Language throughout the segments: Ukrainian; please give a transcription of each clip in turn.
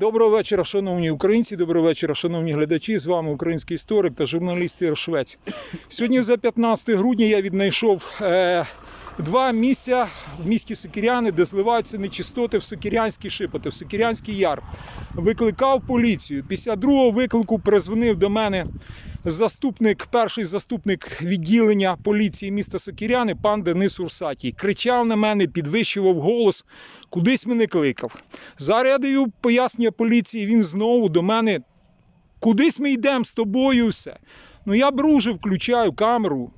Доброго вечора, шановні українці. Доброго вечора, шановні глядачі. З вами український історик та журналіст Ір Швець. Сьогодні за 15 грудня я віднайшов е, два місця в місті Сокіряни, де зливаються нечистоти в Сокірянські шипоти, в Сокірянський яр. Викликав поліцію. Після другого виклику призвонив до мене заступник, перший заступник відділення поліції міста Сокіряни, пан Денис Урсатій. Кричав на мене, підвищував голос, кудись мене кликав. Зараз я пояснення поліції, він знову до мене. Кудись ми йдемо з тобою все. Ну я беру вже, включаю камеру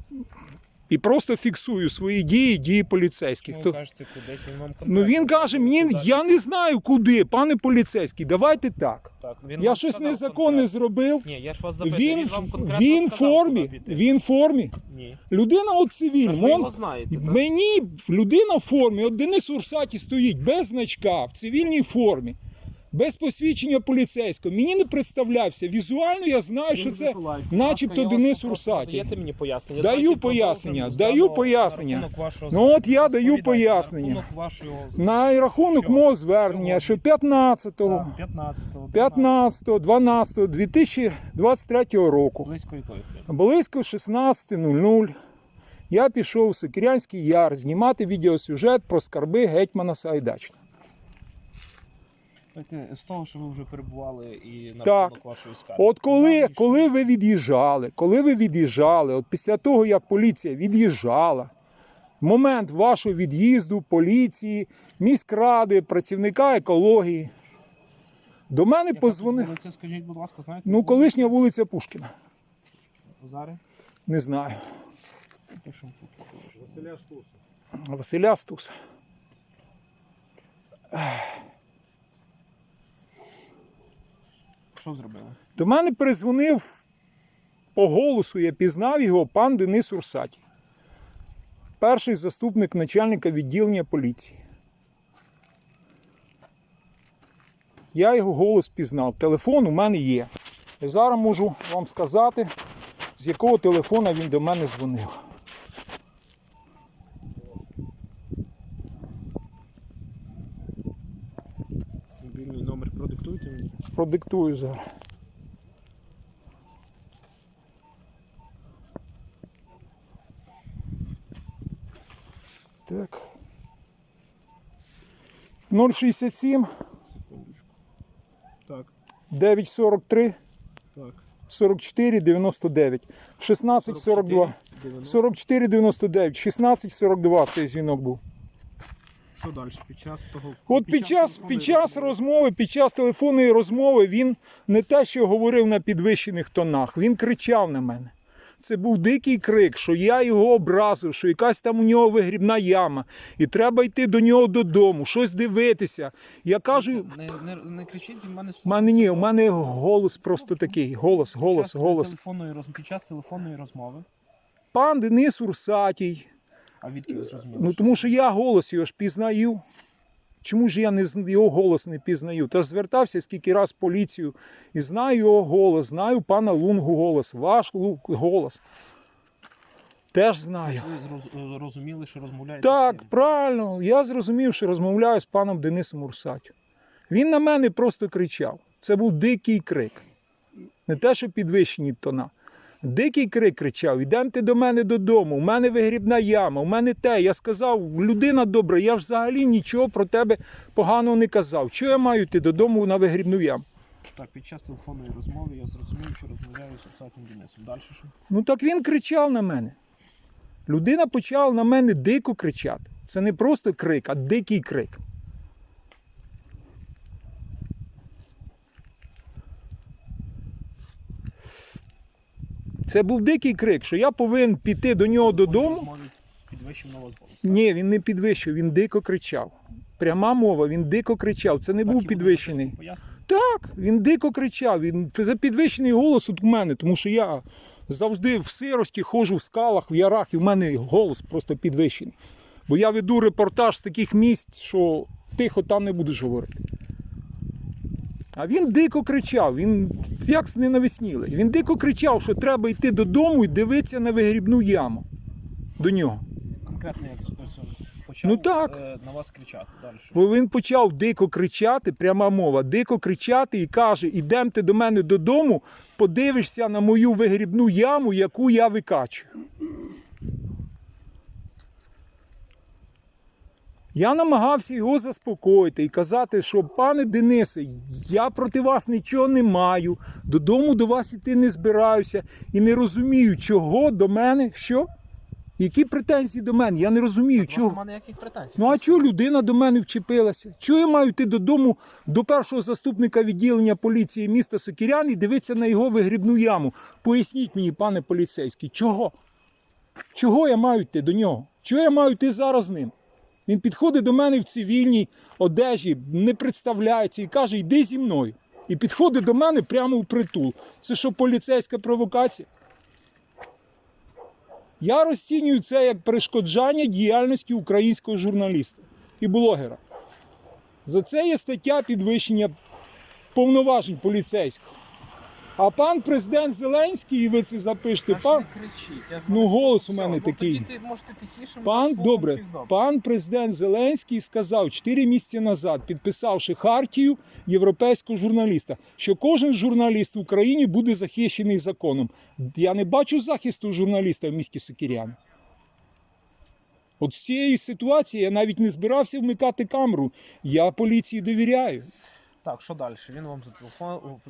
і просто фіксую свої дії, дії поліцейських. Ну, То- кажете, кудись він вам Ну він каже, мені Куди? я не знаю куди, пане поліцейський, давайте так. Так, він Я вам щось сказав незаконне конкретно. зробив. Ні, я ж вас запитую, Він, він, вам конкретно він в сказав, формі. піти? Він в формі. Ні. Людина от цивіль. Та ж ви Вон, його знаєте, так? мені людина в формі. От Денис Урсаті стоїть без значка, в цивільній формі, без посвідчення поліцейського. Мені не представлявся. Візуально я знаю, що це начебто Денис Урсаті. Даєте мені пояснення? Даю Давайте пояснення, продовжимо даю пояснення. рахунок вашого Ну от я даю пояснення. рахунок вашого На рахунок мого звернення, що 15-го, Так, 15-го, 15, 12, 2023 року, близько якої хвилини? близько 16.00, я пішов у Сокирянський яр знімати відеосюжет про скарби гетьмана Сайдачна. З того, що ви вже перебували і на Так. вашої скарги. От коли, коли ви від'їжджали, коли ви від'їжджали, от після того, як поліція від'їжджала, момент вашого від'їзду, поліції, міськради, працівника екології, до мене Яка позвонив. вулиця, скажіть, будь ласка, знаєте? Ну, колишня вулиця Пушкіна. Зараз Не знаю. пишемо тут. Василя Стуса. Що зробили? До мене перезвонив по голосу, я пізнав його пан Денис Урсаті. Перший заступник начальника відділення поліції. Я його голос пізнав. Телефон у мене є. Я зараз можу вам сказати, з якого телефона він до мене дзвонив. Мобільний номер продиктуйте мені. Продиктую зараз. Так. 067 Секундочку. Так, 943 так. 44 99. В 16 42. 44 99. 16 42 цей дзвінок був. Що далі? Під час того. От під час, під час розмови, під час телефонної розмови він не те, що говорив на підвищених тонах, він кричав на мене. Це був дикий крик, що я його образив, що якась там у нього вигрібна яма, і треба йти до нього додому, щось дивитися. Я кажу, Не, не, не кричіть, в мене в мене ні, у мене голос просто такий, голос, голос, під час голос. Телефонної, роз... Під час телефонної розмови. Пан Денис Урсатій. А відки ви зрозуміли? Ну тому що я голос його ж пізнаю. Чому ж я не його голос не пізнаю? Та ж звертався скільки раз в поліцію і знаю його голос, знаю пана Лунгу голос, ваш голос. Теж знаю. Ви зроз- розуміли, що розмовляєте? Так, правильно. Я зрозумів, що розмовляю з паном Денисом Урсатю. Він на мене просто кричав. Це був дикий крик. Не те, що підвищені тона. Дикий крик кричав: Ідемте до мене додому, у мене вигрібна яма, у мене те. Я сказав, людина добра, я ж взагалі нічого про тебе поганого не казав. Чого я маю йти додому на вигрібну яму? Так, під час телефонної розмови я зрозумів, що розмовляю з Урсатим Денисом. Далі що? Ну так він кричав на мене. Людина почала на мене дико кричати. Це не просто крик, а дикий крик. Це був дикий крик, що я повинен піти до нього додому. Підвищив на вас голос. Ні, він не підвищив, він дико кричав. Пряма мова, він дико кричав. Це не був підвищений. Так, він дико кричав. Він це підвищений голос от у мене, тому що я завжди в сирості ходжу в скалах, в ярах, і в мене голос просто підвищений. Бо я веду репортаж з таких місць, що тихо там не будеш говорити. А він дико кричав, він як ненависнілий. Він дико кричав, що треба йти додому і дивитися на вигрібну яму. До нього. Конкретно як записував. Почав Ну так. е, на вас кричати далі. Бо він почав дико кричати, пряма мова, дико кричати і каже: ідемте до мене додому, подивишся на мою вигрібну яму, яку я викачую. Я намагався його заспокоїти і казати, що пане Денисе, я проти вас нічого не маю, додому до вас іти не збираюся і не розумію, чого до мене, що? Які претензії до мене? Я не розумію, чого. Немає ніяких претензій. Ну а чого людина до мене вчепилася? Чого я маю йти додому до першого заступника відділення поліції міста Сокірян і дивитися на його вигрібну яму? Поясніть мені, пане поліцейський, чого? Чого я маю йти до нього? Чого я маю йти зараз з ним? Він підходить до мене в цивільній одежі, не представляється і каже, йди зі мною. І підходить до мене прямо в притул. Це що поліцейська провокація? Я розцінюю це як перешкоджання діяльності українського журналіста і блогера. За це є стаття підвищення повноважень поліцейського. А пан президент Зеленський, і ви це запишете, пан, ну голос у мене ну, такий. Пан добре, пан президент Зеленський сказав 4 місяці назад, підписавши хартію європейського журналіста, що кожен журналіст в Україні буде захищений законом. Я не бачу захисту журналіста в місті Сокіряни. От з цієї ситуації я навіть не збирався вмикати камеру. Я поліції довіряю. Так, що далі? Він вам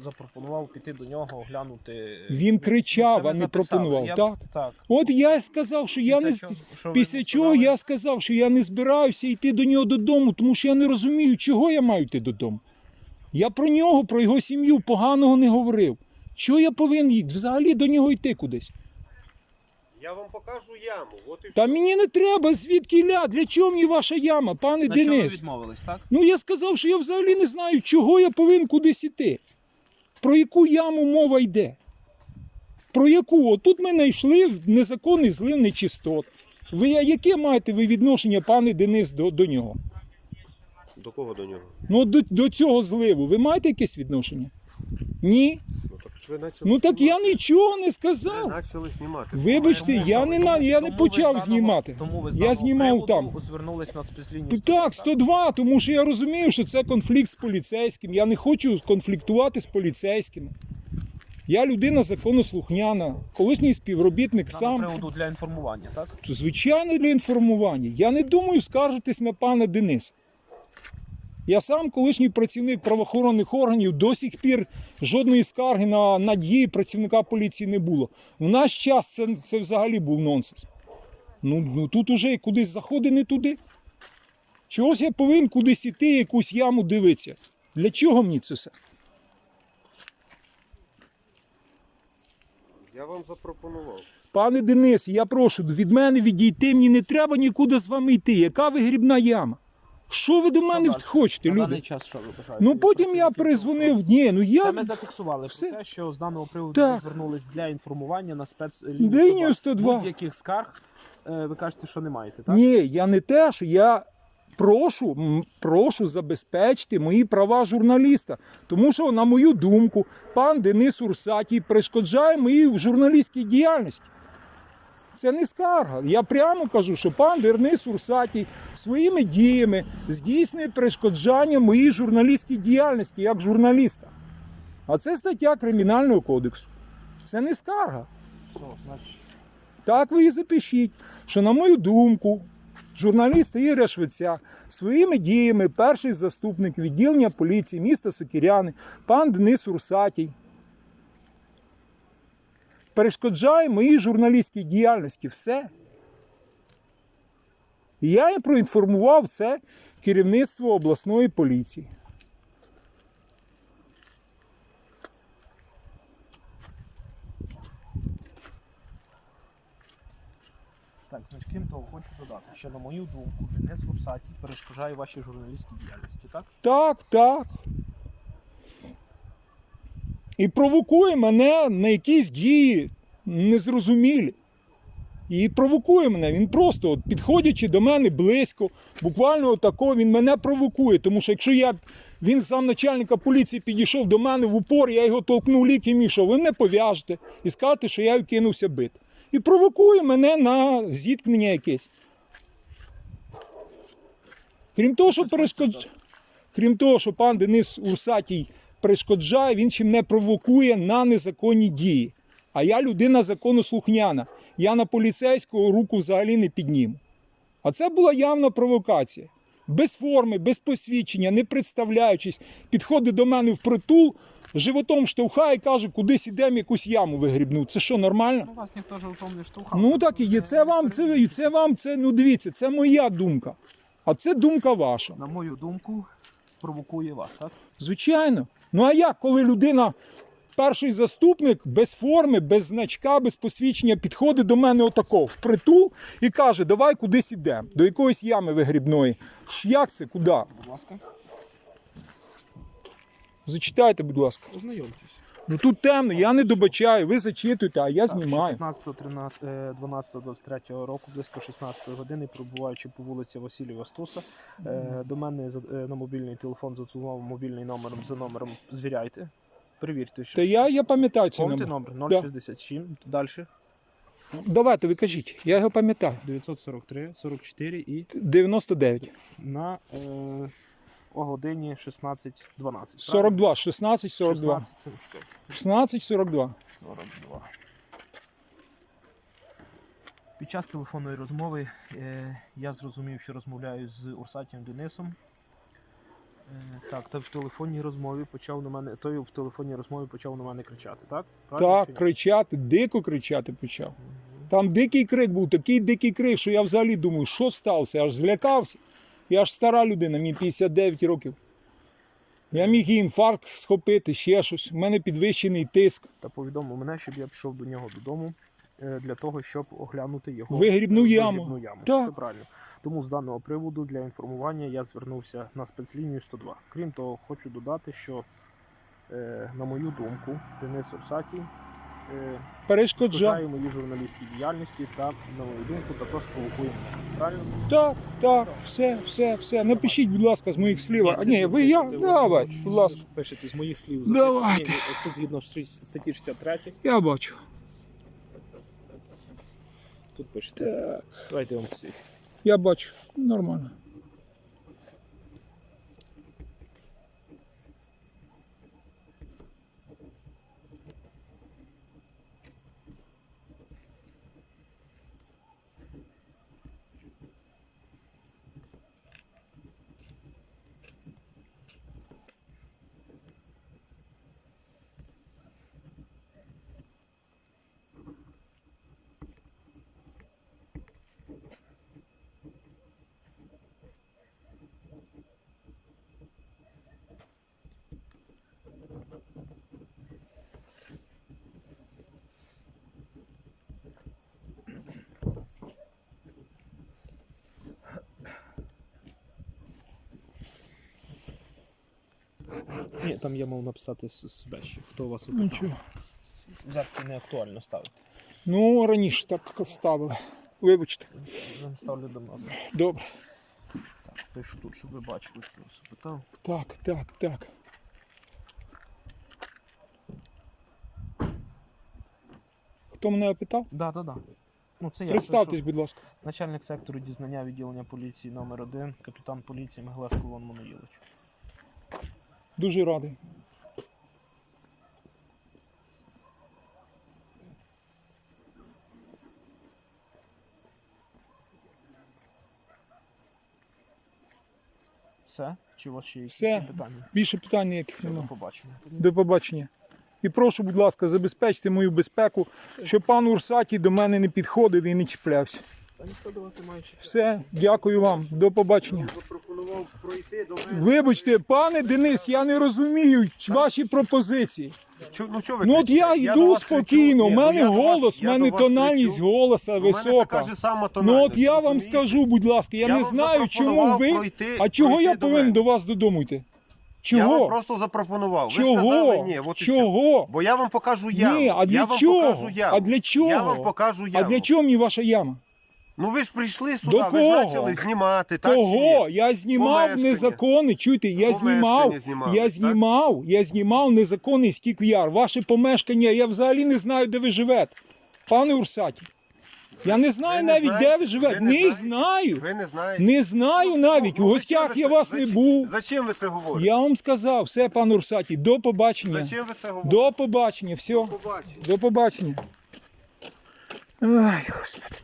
запропонував піти до нього, оглянути. Він Ну, кричав, а не записали. пропонував, Я- так. так. От я сказав, що я Після не чого- що після чого я сказав, що я не збираюся йти до нього додому, тому що я не розумію, чого я маю йти додому. Я про нього, про його сім'ю поганого не говорив. Чого я повинен взагалі до нього йти кудись? Я вам покажу яму. От і Та мені не треба, звідки ля, для чого мені ваша яма, пане На що ви Денис? відмовились, так? Ну я сказав, що я взагалі не знаю, чого я повинен кудись іти. Про яку яму мова йде? Про яку? От тут ми знайшли в незаконний злив нечистот. Ви а яке маєте ви відношення, пане Денис, до, до нього? До кого до нього? Ну, до, до цього зливу. Ви маєте якесь відношення? Ні? Ну так ви почали. Ну так я знімати. нічого не Ви сказав. почали знімати. Вибачте, я не, на, я не Тому ви з почав даного- знімати. Тому ви з Я даного знімав приводу там. Звернулись на спецлінію. 102, Так, 102, тому що я розумію, що це конфлікт з поліцейським. Я не хочу конфліктувати з поліцейськими. Я людина законослухняна, колишній співробітник З сам. приводу для інформування, так? Звичайно, для інформування. Я не думаю скаржитись на пана Дениса. Я сам колишній працівник правоохоронних органів, до сих пір жодної скарги на, на дії працівника поліції не було. В наш час це, це взагалі був нонсенс. Ну, ну тут уже кудись заходить не туди. Чогось я повинен кудись іти, якусь яму дивитися. Для чого мені це все? Я вам запропонував. Пане Денис, я прошу, від мене відійти, мені не треба нікуди з вами йти. Яка вигрібна яма? Що ви до мене далі? хочете, На люди? час що ви бажаєте? Ну потім я перезвонив. Ні, ну Це я ми зафіксували все. про те, що з даного приводу Так. ви звернулись для інформування на спецлінію Лінію 102. Будь-яких скарг е, ви кажете, що не маєте, так? ні, я не те, що я прошу, м, прошу забезпечити мої права журналіста. Тому що, на мою думку, пан Денис Урсатій перешкоджає моїй журналістській діяльності. Це не скарга. Я прямо кажу, що пан Денис Урсатій своїми діями здійснює перешкоджання моїй журналістській діяльності як журналіста. А це стаття Кримінального кодексу. Це не скарга. Так ви і запишіть, що, на мою думку, журналіст Ігоря Швеця своїми діями перший заступник відділення поліції міста Сокіряни, пан Денис Урсатій, перешкоджає моїй журналістській діяльності. Все. І я і проінформував це керівництво обласної поліції. так, значить, крім того, хочу додати, що на мою думку, Денис Русатій перешкоджає вашій журналістській діяльності, так? Так, так. І провокує мене на якісь дії незрозумілі. І провокує мене. Він просто, от, підходячи до мене близько, буквально отако, він мене провокує. Тому що якщо я, він сам начальника поліції підійшов до мене в упор, я його толкнув ліком і що, ви мене пов'яжете і скажете, що я кинувся бити. І провокує мене на зіткнення якесь. Крім того, що перешкоджає, крім того, що пан Денис Урсатій перешкоджає, він чим не провокує на незаконні дії. А я людина законослухняна. Я на поліцейського руку взагалі не підніму. А це була явна провокація. Без форми, без посвідчення, не представляючись, підходить до мене в притул, животом штовхає і каже, кудись ідемо, якусь яму вигрібну. Це що, нормально? Ну, вас ніхто ж вам не штовхав. Ну так і є. Це вам, це, це вам, це, ну дивіться, це моя думка. А це думка ваша. На мою думку, провокує вас, так? Звичайно. Ну а як, коли людина, перший заступник без форми, без значка, без посвідчення, підходить до мене отако в притул і каже, давай кудись ідемо, до якоїсь ями вигрібної. Як це? Куди? Будь ласка, Зачитайте, будь ласка. ознайомтесь. Ну тут темно, я не добачаю, ви зачитуєте, а я знімаю. 15 13, е, 12 23 року, близько 16 години, пробуваючи по вулиці Василія Стуса, е, до мене е, на мобільний телефон зателефонував мобільний номером за номером. Звіряйте, перевірте, що Та я, я пам'ятаю цей Помните номер. номер Да. 067. Далі Давайте, ви кажіть, я його пам'ятаю. 943 44 і 99. на е, о годині 16.12. 42, 16, 42. 16, 42. 42. Під час телефонної розмови е, я зрозумів, що розмовляю з Урсатім Денисом. Е, так, та в телефонній розмові почав на мене. Той в телефонній розмові почав на мене кричати, так? Правильно чи Так, ні? кричати, дико кричати почав. Там дикий крик був, такий дикий крик, що я взагалі думаю, що сталося, аж злякався. Я ж стара людина, мені 59 років. Я міг і інфаркт схопити, ще щось. У мене підвищений тиск. Та повідомив мене, щоб я пішов до нього додому е, для того, щоб оглянути його Вигрібну е, яму. вигрібну яму. Так. Все правильно. Тому з даного приводу для інформування я звернувся на спецлінію 102. Крім того, хочу додати, що е, на мою думку, Денис Урсатій е, Перешкоджав. шкоджає моїй журналістській діяльності та, на мою думку, також провокує мене. Правильно? Так, так, все, все, все. Напишіть, будь ласка, з моїх слів. А, ні, ви я. Давай, будь ласка. Пишете з моїх слів Давайте. Тут згідно з статті 63, Я бачу. тут пишете. Так, Давайте я вам посвідчу. я бачу. Нормально. Ні, там я мав написати себе ще. Хто у вас Ну, Нічого. Взятки не актуально ставити. Ну, раніше так ставили. Вибачте. Ставлю давно. Добре. Так, пишу тут, щоб ви бачили, хто вас питав. Так, так, так. Хто мене опитав? Да, да, да. Ну, це я Представтесь, пишу. будь ласка. Начальник сектору дізнання відділення поліції номер 1 капітан поліції Меглеско Іван Моноїлович. Дуже радий. Все? Чи у вас ще якісь Все. питання? Більше питань ніяких до немає. побачення. До побачення. І прошу, будь ласка, забезпечте мою безпеку, щоб пан Урсатій до мене не підходив і не чіплявся. До. Все, дякую вам. До побачення. До мене. Вибачте, пане Денис, я не розумію ваші пропозиції. Чо- ну, чого ви Ну от я йду кричу. спокійно, у ну, мене я голос, я мене тональність кричу. голоса У мене висока. така ж сама Ну от я вам скажу, будь ласка, я Я не знаю, чому ви. пройти- А чого я до повинен мене. до вас додому йти? Я вам Чого? просто запропонував. Ви Чого? сказали ні, от і все. Чого? Бо я вам покажу яму. Ні, а для я вам покажу яму. А для чого? Я вам покажу яму. А для чого мені ваша яма? Ну ви ж прийшли сюди, До ви ж кого? почали знімати, так чи Кого? ні? Я знімав Помешкання. незаконний. Чуєте, я Помешкання знімав, знімали, я так? знімав, я знімав незаконний стік яр. Ваше помешкання, я взагалі не знаю, де ви живете. Пане Урсаті, Я не знаю Ви не навіть, знаєте? де ви живете. Ви Не, не знаєте? знаю. Ви не знаєте. Не знаю навіть. У Ну, гостях зачем ви я це- вас не зачем- був. Зачем ви це говорите? Я вам сказав, все, пан Урсаті, до побачення. Зачем ви це говорите? До побачення, все. Побачите. До побачення. Ай, господи.